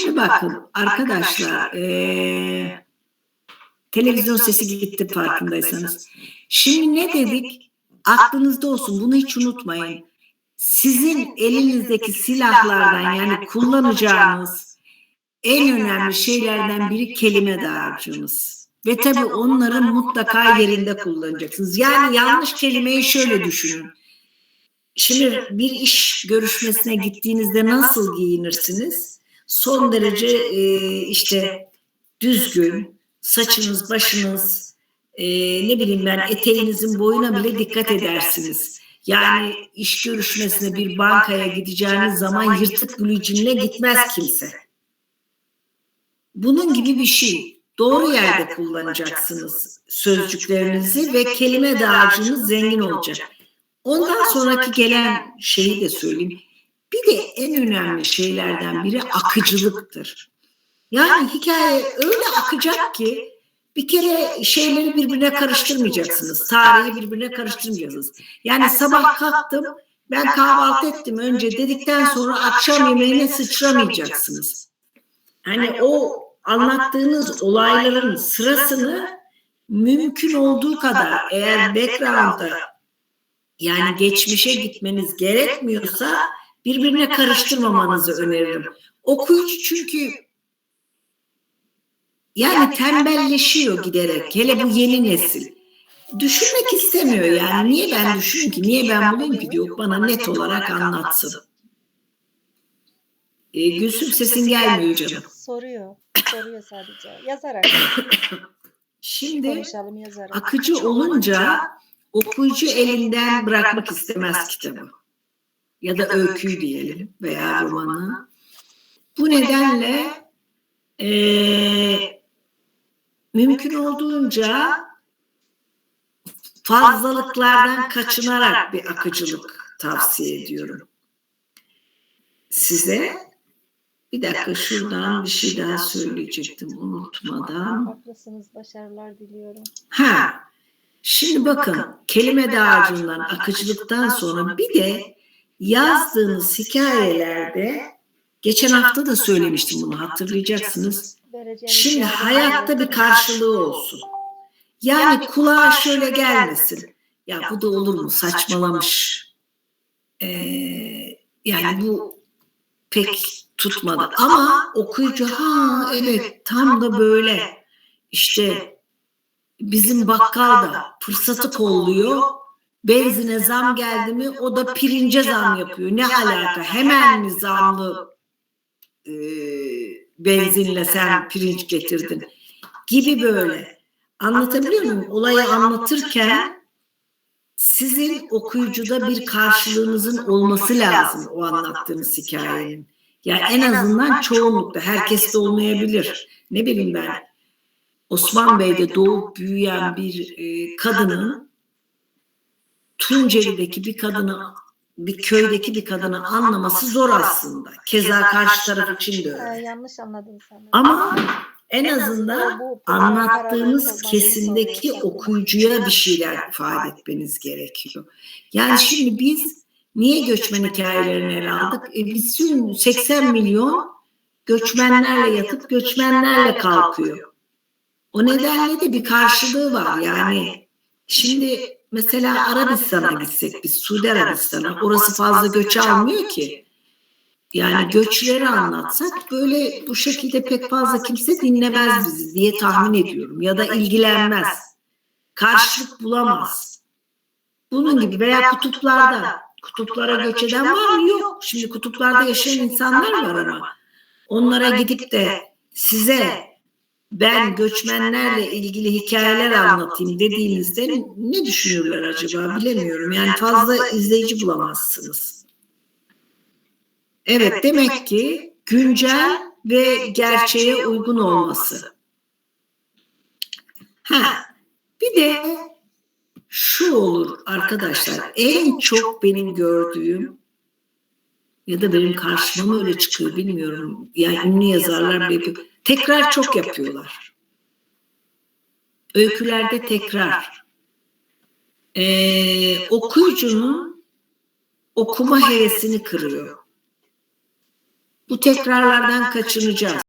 Şimdi bakın arkadaşlar eee, televizyon sesi gitti farkındaysanız. Şimdi ne dedik? Aklınızda olsun bunu hiç unutmayın. Sizin elinizdeki silahlardan yani kullanacağınız en önemli şeylerden biri kelime dağarcığınız. Ve tabii onların mutlaka yerinde kullanacaksınız. Yani yanlış kelimeyi şöyle düşünün. Şimdi bir iş görüşmesine gittiğinizde nasıl giyinirsiniz? Son derece e, işte düzgün, saçınız, başınız, e, ne bileyim ben eteğinizin boyuna bile dikkat edersiniz. Yani iş görüşmesine bir bankaya gideceğiniz zaman yırtık gülücünle gitmez kimse. Bunun gibi bir şey. Doğru yerde kullanacaksınız sözcüklerinizi ve kelime dağarcığınız zengin olacak. Ondan sonraki gelen şeyi de söyleyeyim. Bir de en önemli şeylerden biri akıcılıktır. Yani hikaye öyle akacak ki bir kere şeyleri birbirine karıştırmayacaksınız. Tarihi birbirine karıştırmayacaksınız. Yani sabah kalktım ben kahvaltı ettim önce dedikten sonra akşam yemeğine sıçramayacaksınız. Hani o anlattığınız olayların sırasını mümkün olduğu kadar eğer background'da yani geçmişe gitmeniz gerekmiyorsa birbirine karıştırmamanızı öneririm. Okuyucu çünkü yani tembelleşiyor giderek. Hele bu yeni nesil. Düşünmek istemiyor yani. Niye ben düşüneyim ki? Niye ben bulayım ki diyor. Bana net olarak anlatsın. E, Gülsüm sesin gelmiyor canım. Soruyor. Soruyor sadece. Yazarak Şimdi akıcı olunca okuyucu elinden bırakmak istemez kitabı. Ya da öyküyü diyelim veya romanı. Bu nedenle eee, mümkün olduğunca fazlalıklardan kaçınarak bir akıcılık tavsiye ediyorum. Size bir dakika şuradan bir şey daha söyleyecektim unutmadan. Haklısınız. Başarılar diliyorum. Ha, şimdi bakın kelime dağarcığından, akıcılıktan sonra bir de yazdığınız hikayelerde geçen hafta da söylemiştim bunu hatırlayacaksınız. Şimdi hayatta bir karşılığı olsun. Yani kulağa şöyle gelmesin. Ya bu da olur mu? Saçmalamış. Ee, yani bu pek tutmadı. Ama okuyucu ha evet tam da böyle. İşte bizim bakkal da fırsatı kolluyor. Benzine zam geldi mi o da pirince zam yapıyor. Ne alaka? Hemen mi zamlı e, benzinle sen pirinç getirdin gibi böyle. Anlatabiliyor muyum? Olayı anlatırken sizin okuyucuda bir karşılığınızın olması lazım o anlattığınız hikayenin. Yani en azından çoğunlukta herkes de olmayabilir. Ne bileyim ben Osman Bey'de doğup büyüyen bir e, kadının Tunceli'deki bir kadını bir köydeki bir kadını anlaması zor aslında. Keza karşı taraf için de öyle. yanlış anladın sen. Ama en azından anlattığınız kesimdeki okuyucuya bir şeyler ifade etmeniz gerekiyor. Yani şimdi biz niye göçmen hikayelerini ele aldık? E bütün 80 milyon göçmenlerle yatıp göçmenlerle kalkıyor. O nedenle de bir karşılığı var. Yani şimdi mesela Arabistan'a gitsek biz Suudi Arabistan'a orası fazla göç almıyor ki. Yani göçleri anlatsak böyle bu şekilde pek fazla kimse dinlemez bizi diye tahmin ediyorum ya da ilgilenmez. Karşılık bulamaz. Bunun gibi veya kutuplarda kutuplara göç eden var mı? Yok. Şimdi kutuplarda yaşayan insanlar var ama onlara gidip de size ben göçmenlerle ilgili hikayeler anlatayım dediğinizde ne düşünürler acaba bilemiyorum. Yani fazla izleyici bulamazsınız. Evet demek ki güncel ve gerçeğe uygun olması. Ha, bir de şu olur arkadaşlar en çok benim gördüğüm ya da benim karşıma öyle çıkıyor bilmiyorum. Yani ünlü yazarlar yapıyor. Tekrar çok yapıyorlar. Öykülerde tekrar. Ee, okuyucunun okuma hevesini kırıyor. Bu tekrarlardan kaçınacağız.